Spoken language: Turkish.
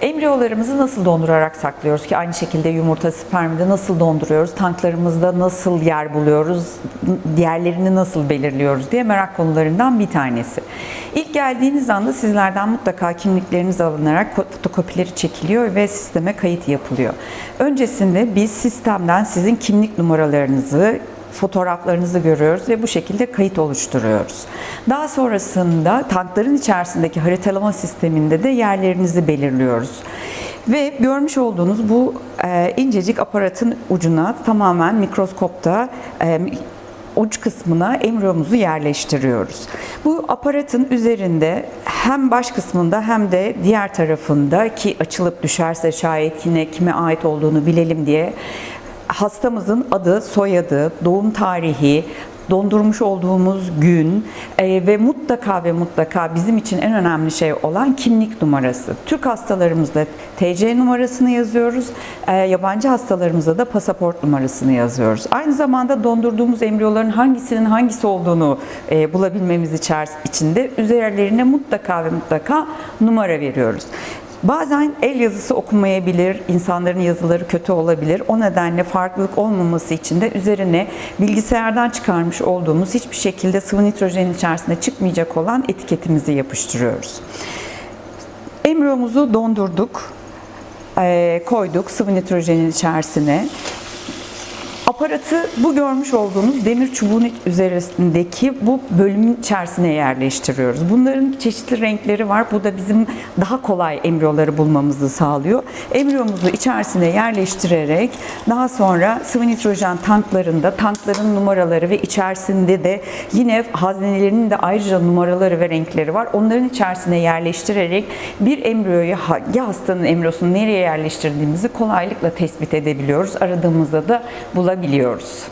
Embriyolarımızı nasıl dondurarak saklıyoruz ki aynı şekilde yumurta, spermide nasıl donduruyoruz, tanklarımızda nasıl yer buluyoruz, diğerlerini nasıl belirliyoruz diye merak konularından bir tanesi. İlk geldiğiniz anda sizlerden mutlaka kimlikleriniz alınarak fotokopileri çekiliyor ve sisteme kayıt yapılıyor. Öncesinde biz sistemden sizin kimlik numaralarınızı, fotoğraflarınızı görüyoruz ve bu şekilde kayıt oluşturuyoruz. Daha sonrasında tankların içerisindeki haritalama sisteminde de yerlerinizi belirliyoruz. Ve görmüş olduğunuz bu e, incecik aparatın ucuna tamamen mikroskopta e, uç kısmına embriyomuzu yerleştiriyoruz. Bu aparatın üzerinde hem baş kısmında hem de diğer tarafında ki açılıp düşerse şayet yine kime ait olduğunu bilelim diye hastamızın adı, soyadı, doğum tarihi, dondurmuş olduğumuz gün e, ve mutlaka ve mutlaka bizim için en önemli şey olan kimlik numarası. Türk hastalarımızda TC numarasını yazıyoruz, e, yabancı hastalarımızda da pasaport numarasını yazıyoruz. Aynı zamanda dondurduğumuz embriyoların hangisinin hangisi olduğunu e, bulabilmemiz için de üzerlerine mutlaka ve mutlaka numara veriyoruz. Bazen el yazısı okunmayabilir, insanların yazıları kötü olabilir. O nedenle farklılık olmaması için de üzerine bilgisayardan çıkarmış olduğumuz hiçbir şekilde sıvı nitrojenin içerisinde çıkmayacak olan etiketimizi yapıştırıyoruz. Embriyomuzu dondurduk, koyduk sıvı nitrojenin içerisine. Aparatı bu görmüş olduğunuz demir çubuğun üzerindeki bu bölümün içerisine yerleştiriyoruz. Bunların çeşitli renkleri var. Bu da bizim daha kolay embriyoları bulmamızı sağlıyor. Embriyomuzu içerisine yerleştirerek daha sonra sıvı nitrojen tanklarında tankların numaraları ve içerisinde de yine haznelerinin de ayrıca numaraları ve renkleri var. Onların içerisine yerleştirerek bir embriyoyu hangi hastanın embriyosunu nereye yerleştirdiğimizi kolaylıkla tespit edebiliyoruz. Aradığımızda da bulabiliyoruz. yapabiliyoruz.